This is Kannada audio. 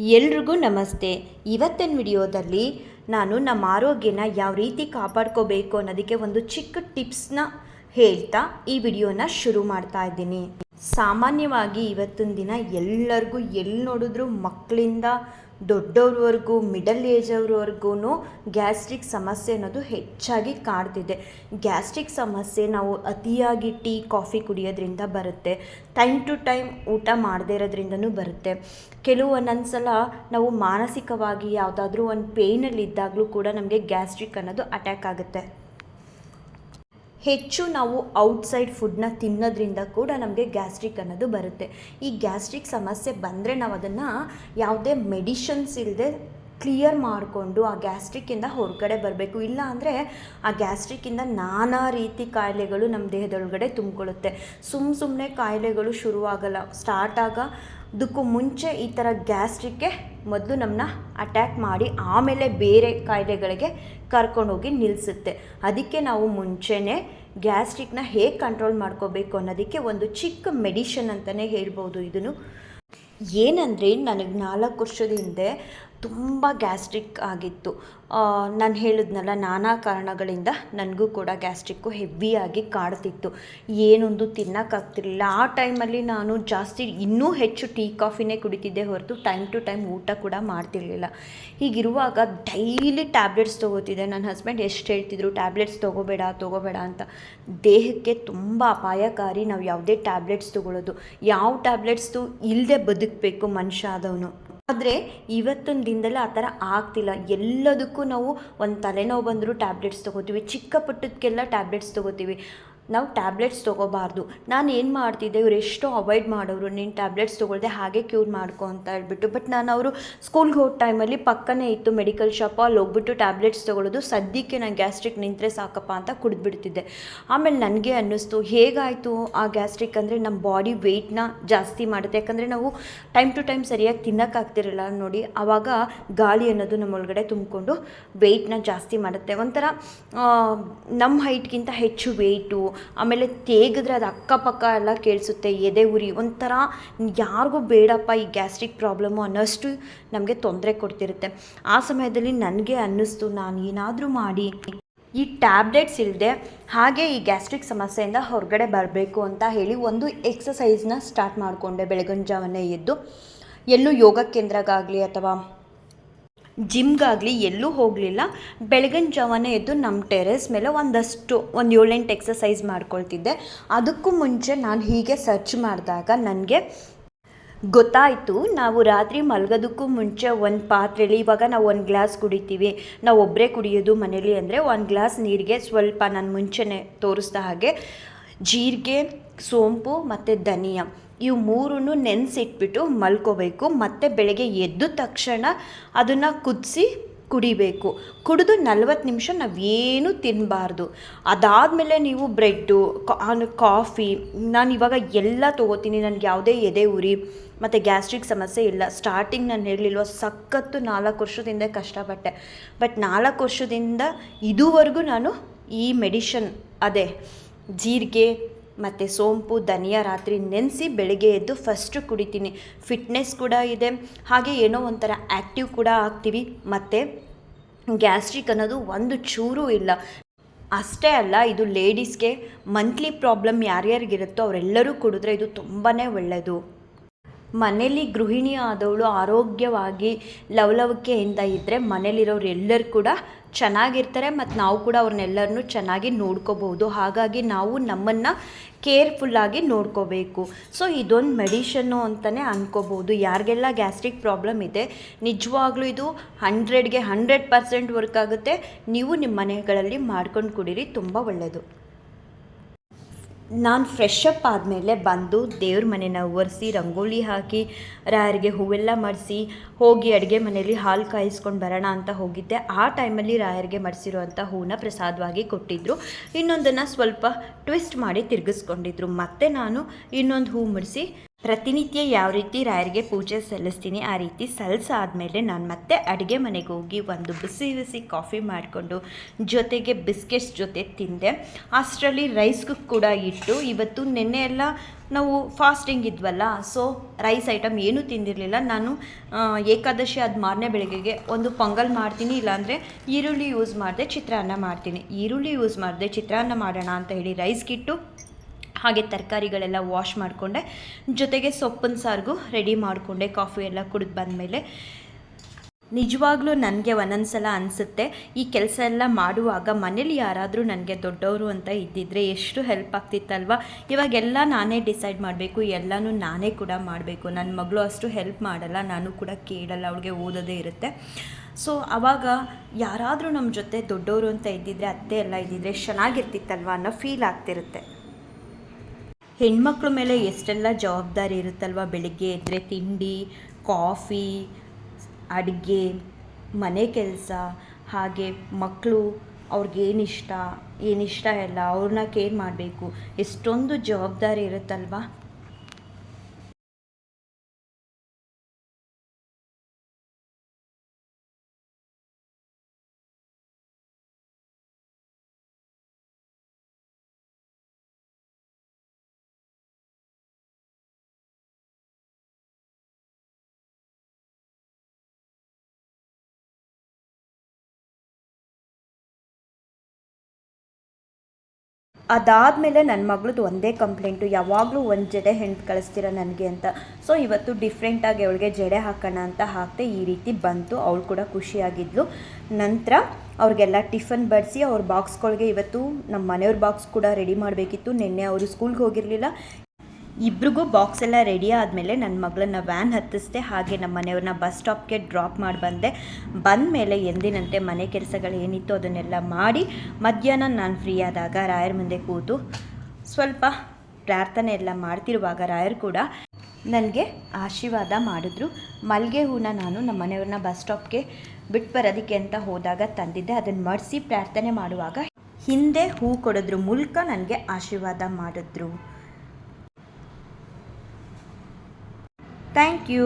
ಎಲ್ರಿಗೂ ನಮಸ್ತೆ. ಇವತ್ತಿನ ವಿಡಿಯೋದಲ್ಲಿ ನಾನು ನಮ್ಮ ಆರೋಗ್ಯನ ಯಾವ ರೀತಿ ಕಾಪಾಡ್ಕೋಬೇಕು ಅನ್ನೋದಕ್ಕೆ ಒಂದು ಚಿಕ್ಕ ಟಿಪ್ಸ್ನ ಹೇಳ್ತಾ ಈ ವಿಡಿಯೋನ ಶುರು ಮಾಡ್ತಾ ಇದ್ದೀನಿ. ಸಾಮಾನ್ಯವಾಗಿ ಇವತ್ತಿನ ದಿನ ಎಲ್ಲರಿಗೂ ಎಲ್ಲಿ ನೋಡಿದ್ರು ಮಕ್ಕಳಿಂದ ದೊಡ್ಡವ್ರವರೆಗೂ ಮಿಡಲ್ ಏಜ್ ಅವ್ರವರೆಗೂ ಗ್ಯಾಸ್ಟ್ರಿಕ್ ಸಮಸ್ಯೆ ಅನ್ನೋದು ಹೆಚ್ಚಾಗಿ ಕಾಡ್ತಿದೆ ಗ್ಯಾಸ್ಟ್ರಿಕ್ ಸಮಸ್ಯೆ ನಾವು ಅತಿಯಾಗಿ ಟೀ, ಕಾಫಿ ಕುಡಿಯೋದ್ರಿಂದ ಬರುತ್ತೆ. ಟೈಮ್ ಟು ಟೈಮ್ ಊಟ ಮಾಡದೇ ಇರೋದ್ರಿಂದನೂ ಬರುತ್ತೆ. ಕೆಲವು ಒಂದೊಂದ್ಸಲ ನಾವು ಮಾನಸಿಕವಾಗಿ ಯಾವುದಾದ್ರೂ ಒಂದು ಪೇಯ್ನಲ್ಲಿದ್ದಾಗಲೂ ಕೂಡ ನಮಗೆ ಗ್ಯಾಸ್ಟ್ರಿಕ್ ಅನ್ನೋದು ಅಟ್ಯಾಕ್ ಆಗುತ್ತೆ. ಹೆಚ್ಚು ನಾವು ಔಟ್ಸೈಡ್ ಫುಡ್ನ ತಿನ್ನೋದ್ರಿಂದ ಕೂಡ ನಮಗೆ ಗ್ಯಾಸ್ಟ್ರಿಕ್ ಅನ್ನೋದು ಬರುತ್ತೆ. ಈ ಗ್ಯಾಸ್ಟ್ರಿಕ್ ಸಮಸ್ಯೆ ಬಂದರೆ ನಾವು ಅದನ್ನು ಯಾವುದೇ ಮೆಡಿಷನ್ಸ್ ಇಲ್ಲದೆ ಕ್ಲಿಯರ್ ಮಾಡಿಕೊಂಡು ಆ ಗ್ಯಾಸ್ಟ್ರಿಕ್ಕಿಂದ ಹೊರಗಡೆ ಬರಬೇಕು. ಇಲ್ಲ ಅಂದರೆ ಆ ಗ್ಯಾಸ್ಟ್ರಿಕ್ಕಿಂದ ನಾನಾ ರೀತಿ ಕಾಯಿಲೆಗಳು ನಮ್ಮ ದೇಹದೊಳಗಡೆ ತುಂಬಿಕೊಳ್ಳುತ್ತೆ. ಸುಮ್ಮ ಸುಮ್ಮನೆ ಕಾಯಿಲೆಗಳು ಶುರುವಾಗಲ್ಲ. ಸ್ಟಾರ್ಟ್ ಆಗ ಅದಕ್ಕೂ ಮುಂಚೆ ಈ ಥರ ಗ್ಯಾಸ್ಟ್ರಿಕ್ಕೆ ಮೊದಲು ನಮ್ಮನ್ನ ಅಟ್ಯಾಕ್ ಮಾಡಿ ಆಮೇಲೆ ಬೇರೆ ಕಾಯಿಲೆಗಳಿಗೆ ಕರ್ಕೊಂಡೋಗಿ ನಿಲ್ಲಿಸುತ್ತೆ ಅದಕ್ಕೆ ನಾವು ಮುಂಚೆನೇ ಗ್ಯಾಸ್ಟ್ರಿಕ್ನ ಹೇಗೆ ಕಂಟ್ರೋಲ್ ಮಾಡ್ಕೋಬೇಕು ಅನ್ನೋದಕ್ಕೆ ಒಂದು ಚಿಕ್ಕ ಮೆಡಿಷನ್ ಅಂತಲೇ ಹೇಳ್ಬೋದು ಇದನ್ನು. ಏನಂದರೆ ನನಗೆ ನಾಲ್ಕು ವರ್ಷದ ಹಿಂದೆ ತುಂಬ ಗ್ಯಾಸ್ಟ್ರಿಕ್ ಆಗಿತ್ತು. ನಾನು ಹೇಳಿದ್ನಲ್ಲ, ನಾನಾ ಕಾರಣಗಳಿಂದ ನನಗೂ ಕೂಡ ಗ್ಯಾಸ್ಟ್ರಿಕ್ಕು ಹೆವಿಯಾಗಿ ಕಾಡ್ತಿತ್ತು. ಏನೊಂದು ತಿನ್ನೋಕ್ಕಾಗ್ತಿರ್ಲಿಲ್ಲ ಆ ಟೈಮಲ್ಲಿ ನಾನು ಜಾಸ್ತಿ ಇನ್ನೂ ಹೆಚ್ಚು ಟೀ, ಕಾಫಿನೇ ಕುಡಿತಿದ್ದೆ ಹೊರತು ಟೈಮ್ ಟು ಟೈಮ್ ಊಟ ಕೂಡ ಮಾಡ್ತಿರ್ಲಿಲ್ಲ. ಹೀಗಿರುವಾಗ ಡೈಲಿ ಟ್ಯಾಬ್ಲೆಟ್ಸ್ ತೊಗೋತಿದ್ದೆ. ನನ್ನ ಹಸ್ಬೆಂಡ್ ಎಷ್ಟು ಹೇಳ್ತಿದ್ರು, ಟ್ಯಾಬ್ಲೆಟ್ಸ್ ತೊಗೋಬೇಡ ತೊಗೋಬೇಡ ಅಂತ. ದೇಹಕ್ಕೆ ತುಂಬ ಅಪಾಯಕಾರಿ ನಾವು ಯಾವುದೇ ಟ್ಯಾಬ್ಲೆಟ್ಸ್ ತೊಗೊಳ್ಳೋದು ಯಾವ ಟ್ಯಾಬ್ಲೆಟ್ಸ್ದು ಇಲ್ಲದೆ ಬದುಕಬೇಕು ಮನುಷ್ಯ ಆದವನು. ಆದರೆ ಇವತ್ತಿನ ದಿನದಲ್ಲಿ ಆ ಥರ ಆಗ್ತಿಲ್ಲ. ಎಲ್ಲದಕ್ಕೂ ನಾವು ಒಂದು ತಲೆನೋವು ಬಂದರೂ ಟ್ಯಾಬ್ಲೆಟ್ಸ್ ತೊಗೋತೀವಿ ಚಿಕ್ಕ ಪುಟ್ಟದಕ್ಕೆಲ್ಲ ಟ್ಯಾಬ್ಲೆಟ್ಸ್ ತೊಗೋತೀವಿ. ನಾವು ಟ್ಯಾಬ್ಲೆಟ್ಸ್ ತೊಗೋಬಾರ್ದು. ನಾನು ಏನು ಮಾಡ್ತಿದ್ದೆ, ಇವ್ರು ಎಷ್ಟೋ ಅವಾಯ್ಡ್ ಮಾಡೋರು. ನೀನು ಟ್ಯಾಬ್ಲೆಟ್ಸ್ ತೊಗೊಳ್ದೆ ಹಾಗೆ ಕ್ಯೂರ್ ಮಾಡ್ಕೊ ಅಂತ ಹೇಳ್ಬಿಟ್ಟು ಬಟ್ ನಾನು ಅವರು ಸ್ಕೂಲ್ಗೆ ಹೋದ ಟೈಮಲ್ಲಿ ಪಕ್ಕನೇ ಇತ್ತು ಮೆಡಿಕಲ್ ಶಾಪ್ ಅಲ್ಲಿ ಹೋಗ್ಬಿಟ್ಟು ಟ್ಯಾಬ್ಲೆಟ್ಸ್ ತೊಗೊಳ್ಳೋದು ಸದ್ಯಕ್ಕೆ ನಾನು ಗ್ಯಾಸ್ಟ್ರಿಕ್ ನಿಂತರೆ ಸಾಕಪ್ಪ ಅಂತ ಕುಡಿದ್ಬಿಡ್ತಿದ್ದೆ. ಆಮೇಲೆ ನನಗೆ ಅನ್ನಿಸ್ತು, ಹೇಗಾಯಿತು ಆ ಗ್ಯಾಸ್ಟ್ರಿಕ್ ಅಂದರೆ ನಮ್ಮ ಬಾಡಿ ವೆಯ್ಟ್ನ ಜಾಸ್ತಿ ಮಾಡುತ್ತೆ. ಯಾಕಂದರೆ ನಾವು ಟೈಮ್ ಟು ಟೈಮ್ ಸರಿಯಾಗಿ ತಿನ್ನೋಕ್ಕಾಗ್ತಿರಲ್ಲ ನೋಡಿ ಆವಾಗ ಗಾಳಿ ಅನ್ನೋದು ನಮ್ಮ ಒಳಗಡೆ ತುಂಬಿಕೊಂಡು ವೆಯ್ಟ್ನ ಜಾಸ್ತಿ ಮಾಡುತ್ತೆ. ಒಂಥರ ನಮ್ಮ ಹೈಟ್ಗಿಂತ ಹೆಚ್ಚು ವೆಯ್ಟು ಆಮೇಲೆ ತೇಗಿದ್ರೆ ಅದು ಅಕ್ಕಪಕ್ಕ ಎಲ್ಲ ಕೇಳಿಸುತ್ತೆ, ಎದೆ ಉರಿ, ಒಂಥರ ಯಾರಿಗೂ ಬೇಡಪ್ಪ ಈ ಗ್ಯಾಸ್ಟ್ರಿಕ್ ಪ್ರಾಬ್ಲಮ್ಮು ಅನ್ನೋಷ್ಟು ನಮಗೆ ತೊಂದರೆ ಕೊಡ್ತಿರುತ್ತೆ. ಆ ಸಮಯದಲ್ಲಿ ನನಗೆ ಅನ್ನಿಸ್ತು, ನಾನು ಏನಾದರೂ ಮಾಡಿ, ಈ ಟ್ಯಾಬ್ಲೆಟ್ಸ್ ಇಲ್ಲದೆ ಹಾಗೆ ಈ ಗ್ಯಾಸ್ಟ್ರಿಕ್ ಸಮಸ್ಯೆಯಿಂದ ಹೊರಗಡೆ ಬರಬೇಕು ಅಂತ ಹೇಳಿ ಒಂದು ಎಕ್ಸಸೈಸ್ನ ಸ್ಟಾರ್ಟ್ ಮಾಡಿಕೊಂಡೆ ಬೆಳಗಿನ ಎದ್ದು. ಎಲ್ಲೂ ಯೋಗ ಕೇಂದ್ರಗಾಗಲಿ ಅಥವಾ ಜಿಮ್ಗಾಗಲಿ ಎಲ್ಲೂ ಹೋಗಲಿಲ್ಲ. ಬೆಳಗಿನ ಜಾವನೇ ಎದ್ದು ನಮ್ಮ ಟೆರೆಸ್ ಮೇಲೆ ಒಂದಷ್ಟು, ಒಂದು ಏಳೆಂಟು ಎಕ್ಸಸೈಸ್ ಮಾಡ್ಕೊಳ್ತಿದ್ದೆ. ಅದಕ್ಕೂ ಮುಂಚೆ ನಾನು ಹೀಗೆ ಸರ್ಚ್ ಮಾಡಿದಾಗ ನನಗೆ ಗೊತ್ತಾಯಿತು, ನಾವು ರಾತ್ರಿ ಮಲಗೋದಕ್ಕೂ ಮುಂಚೆ ಒಂದು ಪಾತ್ರೆಯಲ್ಲಿ ಇವಾಗ ನಾವು ಒಂದು ಗ್ಲಾಸ್ ಕುಡಿತೀವಿ. ನಾವು ಒಬ್ಬರೇ ಕುಡಿಯೋದು ಮನೇಲಿ ಅಂದರೆ ಒಂದು ಗ್ಲಾಸ್ ನೀರಿಗೆ ಸ್ವಲ್ಪ ನಾನು ಮುಂಚೆನೇ ತೋರಿಸ್ದ ಹಾಗೆ ಜೀರಿಗೆ ಸೋಂಪು ಮತ್ತು ಧನಿಯಾ ಇವು ಮೂರನ್ನು ನೆನೆಸಿಟ್ಬಿಟ್ಟು ಮಲ್ಕೋಬೇಕು. ಮತ್ತು ಬೆಳಗ್ಗೆ ಎದ್ದ ತಕ್ಷಣ ಅದನ್ನು ಕುದಿಸಿ ಕುಡಿಬೇಕು. ಕುಡಿದು ನಲ್ವತ್ತು ನಿಮಿಷ ನಾವೇನು ತಿನ್ನಬಾರ್ದು ಅದಾದಮೇಲೆ ನೀವು ಬ್ರೆಡ್ಡು ಕಾಫಿ, ನಾನು ಇವಾಗ ಎಲ್ಲ ತೊಗೋತೀನಿ. ನನಗೆ ಯಾವುದೇ ಎದೆ ಉರಿ ಮತ್ತು ಗ್ಯಾಸ್ಟ್ರಿಕ್ ಸಮಸ್ಯೆ ಇಲ್ಲ. ಸ್ಟಾರ್ಟಿಂಗ್ ನಾನು ಹೇಳಲಿಲ್ವ ಸಖತ್ತು ನಾಲ್ಕು ವರ್ಷದಿಂದ ಕಷ್ಟಪಟ್ಟೆ. ಬಟ್ ನಾಲ್ಕು ವರ್ಷದಿಂದ ಇದುವರೆಗೂ ನಾನು ಈ ಮೆಡಿಷನ್, ಅದೇ ಜೀರಿಗೆ ಮತ್ತು ಸೋಂಪು ಧನಿಯಾ ರಾತ್ರಿ ನೆನೆಸಿ ಬೆಳಗ್ಗೆ ಎದ್ದು ಫಸ್ಟು ಕುಡಿತೀನಿ. ಫಿಟ್ನೆಸ್ ಕೂಡ ಇದೆ. ಹಾಗೆ ಏನೋ ಒಂಥರ ಆ್ಯಕ್ಟಿವ್ ಕೂಡ ಆಗ್ತೀವಿ. ಮತ್ತು ಗ್ಯಾಸ್ಟ್ರಿಕ್ ಅನ್ನೋದು ಒಂದು ಚೂರೂ ಇಲ್ಲ. ಅಷ್ಟೇ ಅಲ್ಲ, ಇದು ಲೇಡೀಸ್ಗೆ ಮಂತ್ಲಿ ಪ್ರಾಬ್ಲಮ್ ಯಾರ್ಯಾರಿಗಿರುತ್ತೋ ಅವರೆಲ್ಲರೂ ಕುಡಿದ್ರೆ ಇದು ತುಂಬಾ ಒಳ್ಳೆಯದು ಮನೇಲಿ ಗೃಹಿಣಿ ಆದವಳು ಆರೋಗ್ಯವಾಗಿ ಲವಲವಿಕೆಯಿಂದ ಇದ್ದರೆ ಮನೇಲಿರೋರು ಎಲ್ಲರೂ ಕೂಡ ಚೆನ್ನಾಗಿರ್ತಾರೆ ಮತ್ತು ನಾವು ಕೂಡ ಅವ್ರನ್ನೆಲ್ಲರನ್ನು ಚೆನ್ನಾಗಿ ನೋಡ್ಕೋಬಹುದು. ಹಾಗಾಗಿ ನಾವು ನಮ್ಮನ್ನು ಕೇರ್ಫುಲ್ಲಾಗಿ ನೋಡ್ಕೋಬೇಕು. ಸೊ ಇದೊಂದು ಮೆಡಿಷನ್ನು ಅಂತಲೇ ಅನ್ಕೋಬೋದು ಯಾರಿಗೆಲ್ಲ ಗ್ಯಾಸ್ಟ್ರಿಕ್ ಪ್ರಾಬ್ಲಮ್ ಇದೆ, ನಿಜವಾಗ್ಲೂ ಇದು ಹಂಡ್ರೆಡ್ಗೆ ಹಂಡ್ರೆಡ್ ಪರ್ಸೆಂಟ್ ವರ್ಕ್ ಆಗುತ್ತೆ. ನೀವು ನಿಮ್ಮ ಮನೆಗಳಲ್ಲಿ ಮಾಡ್ಕೊಂಡು ಕುಡೀರಿ, ತುಂಬ ಒಳ್ಳೆಯದು ನಾನು ಫ್ರೆಶ್ ಅಪ್ ಆದಮೇಲೆ ಬಂದು ದೇವ್ರ ಮನೆನ ಒರೆಸಿ, ರಂಗೋಲಿ ಹಾಕಿ, ರಾಯರಿಗೆ ಹೂವೆಲ್ಲ ಮಡಿಸಿ, ಹೋಗಿ ಅಡುಗೆ ಮನೆಯಲ್ಲಿ ಹಾಲು ಕಾಯಿಸ್ಕೊಂಡು ಬರೋಣ ಅಂತ ಹೋಗಿದ್ದೆ. ಆ ಟೈಮಲ್ಲಿ ರಾಯರಿಗೆ ಮಡಿಸಿರುವಂಥ ಹೂವನ್ನ ಪ್ರಸಾದವಾಗಿ ಕೊಟ್ಟಿದ್ದರು ಇನ್ನೊಂದನ್ನು ಸ್ವಲ್ಪ ಟ್ವಿಸ್ಟ್ ಮಾಡಿ ತಿರುಗಿಸ್ಕೊಂಡಿದ್ರು. ಮತ್ತೆ ನಾನು ಇನ್ನೊಂದು ಹೂ ಮುಡಿಸಿ ಪ್ರತಿನಿತ್ಯ ಯಾವ ರೀತಿ ರಾಯರಿಗೆ ಪೂಜೆ ಸಲ್ಲಿಸ್ತೀನಿ, ಆ ರೀತಿ ಆದಮೇಲೆ ನಾನು ಮತ್ತೆ ಅಡುಗೆ ಮನೆಗೆ ಹೋಗಿ ಒಂದು ಬಿಸಿ ಬಿಸಿ ಕಾಫಿ ಮಾಡಿಕೊಂಡು ಜೊತೆಗೆ ಬಿಸ್ಕೆಟ್ಸ್ ಜೊತೆ ತಿಂದೆ. ಅಷ್ಟರಲ್ಲಿ ರೈಸ್ ಕುಕ್ ಕೂಡ ಇಟ್ಟು, ಇವತ್ತು ನಿನ್ನೆ ಎಲ್ಲ ನಾವು ಫಾಸ್ಟಿಂಗ್ ಇದ್ವಲ್ಲ ಸೊ ರೈಸ್ ಐಟಮ್ ಏನೂ ತಿಂದಿರಲಿಲ್ಲ. ನಾನು ಏಕಾದಶಿ ಅದು ಮಾರನೇ ಬೆಳಗ್ಗೆಗೆ ಒಂದು ಪೊಂಗಲ್ ಮಾಡ್ತೀನಿ, ಇಲ್ಲಾಂದರೆ ಈರುಳ್ಳಿ ಯೂಸ್ ಮಾಡಿದೆ ಚಿತ್ರಾನ್ನ ಮಾಡ್ತೀನಿ. ಈರುಳ್ಳಿ ಯೂಸ್ ಮಾಡಿದೆ ಚಿತ್ರಾನ್ನ ಮಾಡೋಣ ಅಂತ ಹೇಳಿ ರೈಸ್ಗಿಟ್ಟು ಹಾಗೆ ತರಕಾರಿಗಳೆಲ್ಲ ವಾಶ್ ಮಾಡಿಕೊಂಡೆ. ಜೊತೆಗೆ ಸೊಪ್ಪಿನ ಸಾರಿಗೂ ರೆಡಿ ಮಾಡಿಕೊಂಡೆ ಕಾಫಿ ಎಲ್ಲ ಕುಡಿದು ಬಂದಮೇಲೆ. ನಿಜವಾಗ್ಲೂ ನನಗೆ ಒಂದೊಂದು ಸಲ ಅನಿಸುತ್ತೆ, ಈ ಕೆಲಸ ಎಲ್ಲ ಮಾಡುವಾಗ ಮನೇಲಿ ಯಾರಾದರೂ ನನಗೆ ದೊಡ್ಡವರು ಅಂತ ಇದ್ದಿದ್ರೆ ಎಷ್ಟು ಹೆಲ್ಪ್ ಆಗ್ತಿತ್ತಲ್ವ? ಇವಾಗೆಲ್ಲ ನಾನೇ ಡಿಸೈಡ್ ಮಾಡಬೇಕು, ಎಲ್ಲನೂ ನಾನೇ ಕೂಡ ಮಾಡಬೇಕು. ನನ್ನ ಮಗಳು ಅಷ್ಟು ಹೆಲ್ಪ್ ಮಾಡಲ್ಲ, ನಾನು ಕೂಡ ಕೇಳಲ್ಲ, ಅವಳಿಗೆ ಓದೋದೇ ಇರುತ್ತೆ. ಸೊ ಆವಾಗ ಯಾರಾದರೂ ನಮ್ಮ ಜೊತೆ ದೊಡ್ಡವರು ಅಂತ ಇದ್ದಿದ್ರೆ, ಅತ್ತೆ ಎಲ್ಲ ಇದ್ದಿದ್ರೆ ಚೆನ್ನಾಗಿರ್ತಿತ್ತಲ್ವ ಅನ್ನೋ ಫೀಲ್ ಆಗ್ತಿರುತ್ತೆ. ಹೆಣ್ಮಕ್ಳ ಮೇಲೆ ಎಷ್ಟೆಲ್ಲ ಜವಾಬ್ದಾರಿ ಇರುತ್ತಲ್ವ ಬೆಳಿಗ್ಗೆ ಎದ್ದರೆ ತಿಂಡಿ, ಕಾಫಿ, ಅಡುಗೆ, ಮನೆ ಕೆಲಸ, ಹಾಗೆ ಮಕ್ಕಳು ಅವ್ರಿಗೇನಿಷ್ಟ ಏನಿಷ್ಟ ಇಲ್ಲ ಅವ್ರನ್ನ ಕೇರ್ ಮಾಡಬೇಕು. ಎಷ್ಟೊಂದು ಜವಾಬ್ದಾರಿ ಇರುತ್ತಲ್ವ? ಅದಾದಮೇಲೆ ನನ್ನ ಮಗಳದ್ದು ಒಂದೇ ಕಂಪ್ಲೇಂಟು, ಯಾವಾಗಲೂ ಒಂದು ಜಡೆ ಹೆಣ್ಣು ಕಳಿಸ್ತೀರ ನನಗೆ ಅಂತ. ಸೊ ಇವತ್ತು ಡಿಫ್ರೆಂಟಾಗಿ ಅವಳಿಗೆ ಜಡೆ ಹಾಕೋಣ ಅಂತ ಹಾಕ್ತೆ ಈ ರೀತಿ ಬಂತು. ಅವಳು ಕೂಡ ಖುಷಿಯಾಗಿದ್ಲು. ನಂತರ ಅವ್ರಿಗೆಲ್ಲ ಟಿಫನ್ ಬಡಿಸಿ ಅವ್ರ ಬಾಕ್ಸ್ಗಳಿಗೆ ಇವತ್ತು ನಮ್ಮ ಮನೆಯವ್ರ ಬಾಕ್ಸ್ ಕೂಡ ರೆಡಿ ಮಾಡಬೇಕಿತ್ತು. ನಿನ್ನೆ ಅವರು ಸ್ಕೂಲ್ಗೆ ಹೋಗಿರಲಿಲ್ಲ. ಇಬ್ರಿಗೂ ಬಾಕ್ಸ್ ಎಲ್ಲ ರೆಡಿ ಆದಮೇಲೆ ನನ್ನ ಮಗಳನ್ನ ವ್ಯಾನ್ ಹತ್ತಿಸ್ದೆ, ಹಾಗೆ ನಮ್ಮ ಮನೆಯವ್ರನ್ನ ಬಸ್ ಸ್ಟಾಪ್ಗೆ ಡ್ರಾಪ್ ಮಾಡಿ ಬಂದೆ. ಬಂದ ಮೇಲೆ ಎಂದಿನಂತೆ ಮನೆ ಕೆಲಸಗಳು ಏನಿತ್ತು ಅದನ್ನೆಲ್ಲ ಮಾಡಿ, ಮಧ್ಯಾಹ್ನ ನಾನು ಫ್ರೀ ಆದಾಗ ರಾಯರ ಮುಂದೆ ಕೂತು ಸ್ವಲ್ಪ ಪ್ರಾರ್ಥನೆ ಎಲ್ಲ ಮಾಡ್ತಿರುವಾಗ ರಾಯರು ಕೂಡ ನನಗೆ ಆಶೀರ್ವಾದ ಮಾಡಿದ್ರು. ಮಲ್ಲಿಗೆ ಹೂನ ನಾನು ನಮ್ಮ ಮನೆಯವ್ರನ್ನ ಬಸ್ ಸ್ಟಾಪ್ಗೆ ಬಿಟ್ಟು ಬರೋದಕ್ಕೆ ಅಂತ ಹೋದಾಗ ತಂದಿದ್ದೆ. ಅದನ್ನು ಮಡಿಸಿ ಪ್ರಾರ್ಥನೆ ಮಾಡುವಾಗ ಹಿಂದೆ ಹೂ ಕೊಡೋದ್ರ. ಮೂಲಕ ನನಗೆ ಆಶೀರ್ವಾದ ಮಾಡಿದ್ರು. Thank you